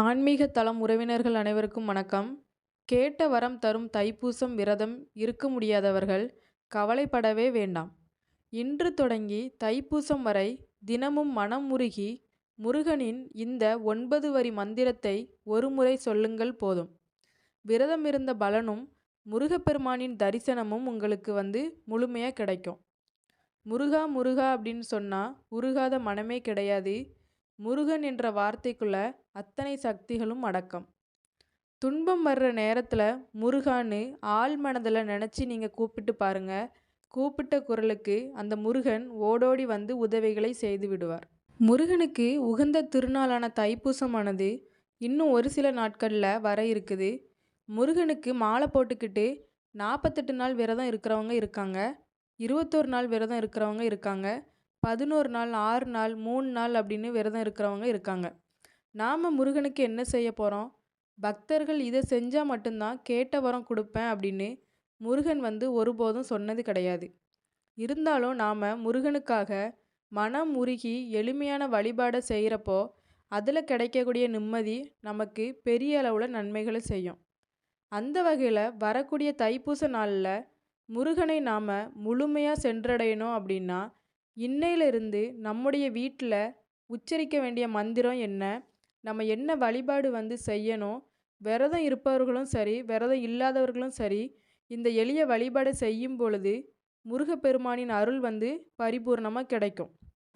ஆன்மீக தளம் உறவினர்கள் அனைவருக்கும் வணக்கம். கேட்ட வரம் தரும் தைப்பூசம் விரதம் இருக்க முடியாதவர்கள் கவலைப்படவே வேண்டாம். இன்று தொடங்கி தைப்பூசம் வரை தினமும் மனம் உருகி முருகனின் இந்த ஒன்பது வரி மந்திரத்தை ஒருமுறை சொல்லுங்கள் போதும். விரதம் இருந்த பலனும் முருகப்பெருமானின் தரிசனமும் உங்களுக்கு வந்து முழுமையாக கிடைக்கும். முருகா முருகா அப்படின்னு சொன்னால் உருகாத மனமே கிடையாது. முருகன் என்ற வார்த்தைக்குள்ள அத்தனை சக்திகளும் அடக்கம். துன்பம் வர்ற நேரத்தில் முருகான்னு ஆள் மனதில் நினச்சி நீங்கள் கூப்பிட்டு பாருங்க. கூப்பிட்ட குரலுக்கு அந்த முருகன் ஓடோடி வந்து உதவிகளை செய்து விடுவார். முருகனுக்கு உகந்த திருநாளான தைப்பூசமானது இன்னும் ஒரு சில நாட்களில் வர இருக்குது. முருகனுக்கு மாலை போட்டுக்கிட்டு நாற்பத்தெட்டு நாள் விரதம் இருக்கிறவங்க இருக்காங்க. இருபத்தோரு நாள் விரதம் இருக்கிறவங்க இருக்காங்க. பதினோரு நாள் ஆறு நாள் மூணு நாள் அப்படின்னு விரதம் இருக்கிறவங்க இருக்காங்க. நாம் முருகனுக்கு என்ன செய்ய போகிறோம் பக்தர்கள் இதை செஞ்சால் மட்டும்தான் கேட்ட வரம் கொடுப்பேன் அப்படின்னு முருகன் வந்து ஒருபோதும் சொன்னது கிடையாது. இருந்தாலும் நாம் முருகனுக்காக மனம் உருகி எளிமையான வழிபாடை செய்கிறப்போ அதில் கிடைக்கக்கூடிய நிம்மதி நமக்கு பெரிய அளவில் நன்மைகளை செய்யும். அந்த வகையில் வரக்கூடிய தைப்பூச நாளில் முருகனை நாம் முழுமையாக சென்றடையணும் அப்படின்னா இன்னையிலிருந்து நம்முடைய வீட்டில் உச்சரிக்க வேண்டிய மந்திரம் என்ன? நம்ம என்ன வழிபாடு வந்து செய்யணும்? விரதம் இருப்பவர்களும் சரி விரதம் இல்லாதவர்களும் சரி இந்த எளிய வழிபாடை செய்யும் பொழுது முருகப்பெருமானின் அருள் வந்து பரிபூர்ணமாக கிடைக்கும்.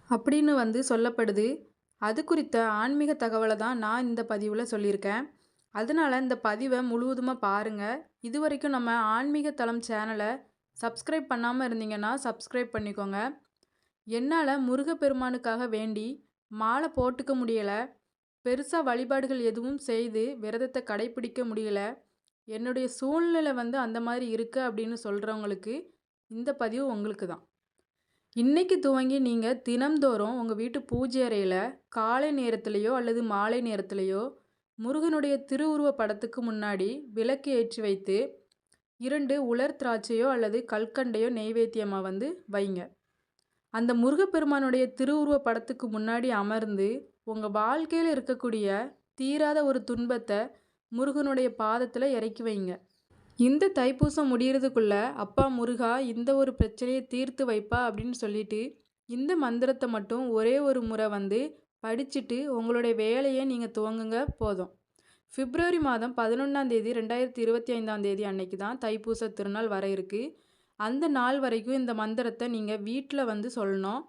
அப்படின்னு வந்து சொல்லப்படுது. அது குறித்த ஆன்மீக தகவலை தான் நான் இந்த பதிவில் சொல்லியிருக்கேன். அதனால் இந்த பதிவை முழுவதுமாக பாருங்கள் இது வரைக்கும் நம்ம ஆன்மீக தளம் சேனலை சப்ஸ்கிரைப் பண்ணாமல் இருந்தீங்கன்னா சப்ஸ்கிரைப் பண்ணிக்கோங்க. என்னால் முருகப்பெருமானுக்காக வேண்டி மாலை போட்டுக்க முடியலை. பெருசாக வழிபாடுகள் எதுவும் செய்து விரதத்தை கடைப்பிடிக்க முடியலை. என்னுடைய சூழ்நிலை வந்து அந்த மாதிரி இருக்குது அப்படின்னு சொல்கிறவங்களுக்கு இந்த பதிவு உங்களுக்கு தான். இன்றைக்கி துவங்கி நீங்கள் தினம்தோறும் உங்கள் வீட்டு பூஜை அறையில் காலை நேரத்துலேயோ அல்லது மாலை நேரத்துலேயோ முருகனுடைய திருவுருவ படத்துக்கு முன்னாடி விளக்கு ஏற்றி வைத்து இரண்டு உலர் திராட்சையோ அல்லது கல்கண்டையோ நெய்வேத்தியமாக வந்து வைங்க. அந்த முருகப்பெருமானுடைய திருவுருவ படத்துக்கு முன்னாடி அமர்ந்து உங்கள் வாழ்க்கையில் இருக்கக்கூடிய தீராத ஒரு துன்பத்தை முருகனுடைய பாதத்தில் இறக்கி வைங்க. இந்த தைப்பூசம் முடிகிறதுக்குள்ள அப்பா முருகா இந்த ஒரு பிரச்சனையை தீர்த்து வைப்பா அப்படின்னு சொல்லிட்டு இந்த மந்திரத்தை மட்டும் ஒரே ஒரு முறை வந்து படிச்சுட்டு உங்களுடைய வேலையை நீங்கள் துவங்குங்க போதும். பிப்ரவரி மாதம் பதினொன்றாம் தேதி ரெண்டாயிரத்தி இருபத்தி ஐந்தாம் தேதி அன்னைக்கு தான் தைப்பூச திருநாள் வர இருக்குது அந்த நாள் வரைக்கும் இந்த மந்திரத்தை நீங்கள் வீட்டில் வந்து சொல்லணும்.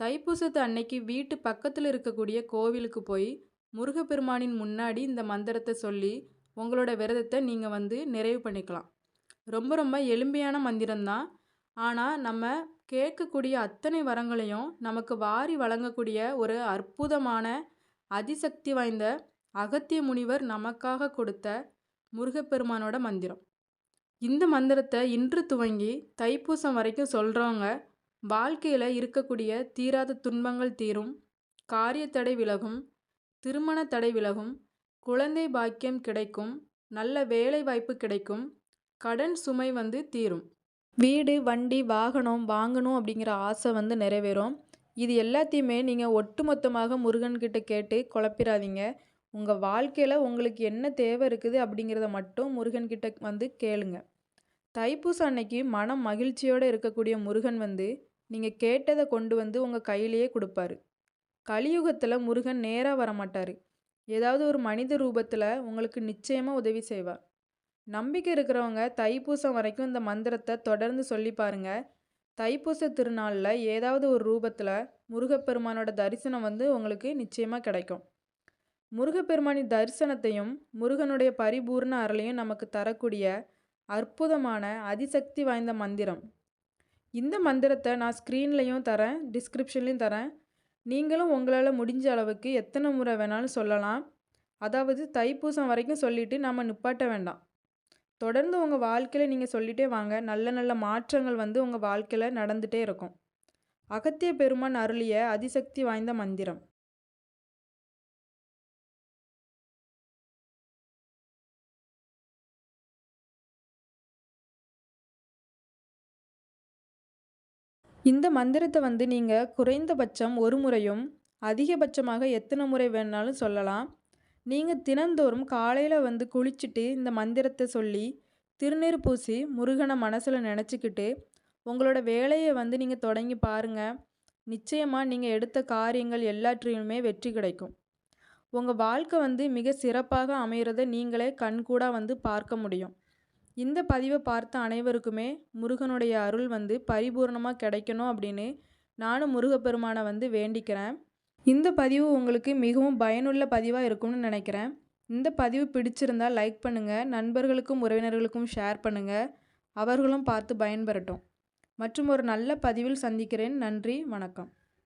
தைப்பூசத்து அன்னைக்கு வீட்டு பக்கத்தில் இருக்கக்கூடிய கோவிலுக்கு போய் முருகப்பெருமானின் முன்னாடி இந்த மந்திரத்தை சொல்லி உங்களோட விரதத்தை நீங்கள் வந்து நிறைவு பண்ணிக்கலாம். ரொம்ப ரொம்ப எளிமையான மந்திரம்தான். ஆனால் நம்ம கேட்கக்கூடிய அத்தனை வரங்களையும் நமக்கு வாரி வழங்கக்கூடிய ஒரு அற்புதமான அதிசக்தி வாய்ந்த அகத்திய முனிவர் நமக்காக கொடுத்த முருகப்பெருமானோட மந்திரம். இந்த மந்திரத்தை இன்று துவங்கி தைப்பூசம் வரைக்கும் சொல்கிறவங்க வாழ்க்கையில் இருக்கக்கூடிய தீராத துன்பங்கள் தீரும் காரிய தடை விலகும் திருமண தடை விலகும் குழந்தை பாக்கியம் கிடைக்கும் நல்ல வேலை வாய்ப்பு கிடைக்கும் கடன் சுமை வந்து தீரும். வீடு வண்டி வாகனம் வாங்கணும் அப்படிங்கிற ஆசை வந்து நிறைவேறும். இது எல்லாத்தையுமே நீங்கள் ஒட்டுமொத்தமாக முருகன்கிட்ட கேட்டு குழப்பிடாதீங்க உங்கள் வாழ்க்கையில் உங்களுக்கு என்ன தேவை இருக்குது அப்படிங்கிறத மட்டும் முருகன்கிட்ட வந்து கேளுங்க. தைப்பூசம் அன்னைக்கு மனம் மகிழ்ச்சியோடு இருக்கக்கூடிய முருகன் வந்து நீங்கள் கேட்டதை கொண்டு வந்து உங்கள் கையிலேயே கொடுப்பாரு. கலியுகத்தில் முருகன் நேராக வரமாட்டார். ஏதாவது ஒரு மனித ரூபத்தில் உங்களுக்கு நிச்சயமாக உதவி செய்வார். நம்பிக்கை இருக்கிறவங்க தைப்பூசம் வரைக்கும் இந்த மந்திரத்தை தொடர்ந்து சொல்லி பாருங்க. தைப்பூச திருநாளில் ஏதாவது ஒரு ரூபத்தில் முருகப்பெருமானோட தரிசனம் வந்து உங்களுக்கு நிச்சயமாக கிடைக்கும். முருகப்பெருமானின் தரிசனத்தையும் முருகனுடைய பரிபூர்ண அருளையும் நமக்கு தரக்கூடிய அற்புதமான அதிசக்தி வாய்ந்த மந்திரம். இந்த மந்திரத்தை நான் ஸ்க்ரீன்லேயும் தரேன் டிஸ்கிரிப்ஷன்லேயும் தரேன். நீங்களும் உங்களால் முடிஞ்ச அளவுக்கு எத்தனை முறை வேணாலும் சொல்லலாம். அதாவது தைப்பூசம் வரைக்கும் சொல்லிவிட்டு நம்ம நிப்பாட்ட வேண்டாம். தொடர்ந்து உங்கள் வாழ்க்கையில் நீங்கள் சொல்லிகிட்டே வாங்க. நல்ல நல்ல மாற்றங்கள் வந்து உங்கள் வாழ்க்கையில் நடந்துகிட்டே இருக்கும். அகத்திய பெருமான் அருளிய அதிசக்தி வாய்ந்த மந்திரம். இந்த மந்திரத்தை வந்து நீங்கள் குறைந்தபட்சம் ஒரு முறையும் அதிகபட்சமாக எத்தனை முறை வேணாலும் சொல்லலாம். நீங்கள் தினந்தோறும் காலையில் வந்து குளிச்சுட்டு இந்த மந்திரத்தை சொல்லி திருநீர் பூசி முருகனை மனசில் நினச்சிக்கிட்டு உங்களோட வேலையை வந்து நீங்கள் தொடங்கி பாருங்கள் நிச்சயமாக நீங்கள் எடுத்த காரியங்கள் எல்லாற்றிலுமே வெற்றி கிடைக்கும். உங்கள் வாழ்க்கை வந்து மிக சிறப்பாக அமைகிறத நீங்களே கண்கூடாக வந்து பார்க்க முடியும். இந்த பதிவை பார்த்த அனைவருக்குமே முருகனுடைய அருள் வந்து பரிபூர்ணமாக கிடைக்கணும் அப்படின்னு நானும் முருகப்பெருமானை வந்து வேண்டிக்கிறேன். இந்த பதிவு உங்களுக்கு மிகவும் பயனுள்ள பதிவாக இருக்கும்னு நினைக்கிறேன். இந்த பதிவு பிடிச்சிருந்தால் லைக் பண்ணுங்கள் நண்பர்களுக்கும் உறவினர்களுக்கும் ஷேர் பண்ணுங்கள் அவர்களும் பார்த்து பயன்பெறட்டும். மற்றும் ஒரு நல்ல பதிவில் சந்திக்கிறேன். நன்றி வணக்கம்.